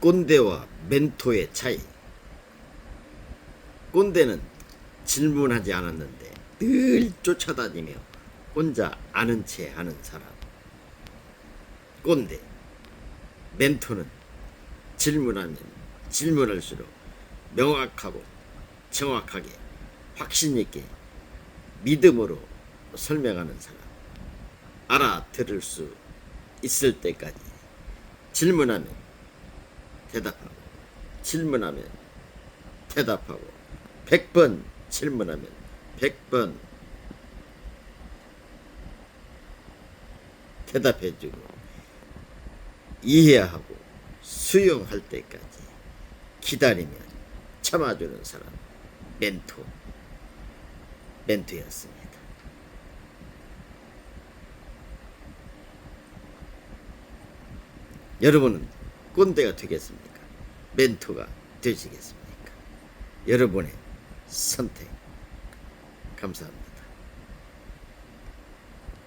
꼰대와 멘토의 차이. 꼰대는 질문하지 않았는데 늘 쫓아다니며 혼자 아는 체 하는 사람. 꼰대. 멘토는 질문하면 질문할수록 명확하고 정확하게 확신 있게 믿음으로 설명하는 사람. 알아들을 수 있을 때까지 질문하면 대답하고. 질문하면 대답하고. 백번 질문하면 백번 대답해주고 이해하고 수용할 때까지 기다리면 참아주는 사람 멘토. 멘토였습니다. 여러분은 꼰대가 되겠습니까? 멘토가 되시겠습니까? 여러분의 선택 감사합니다.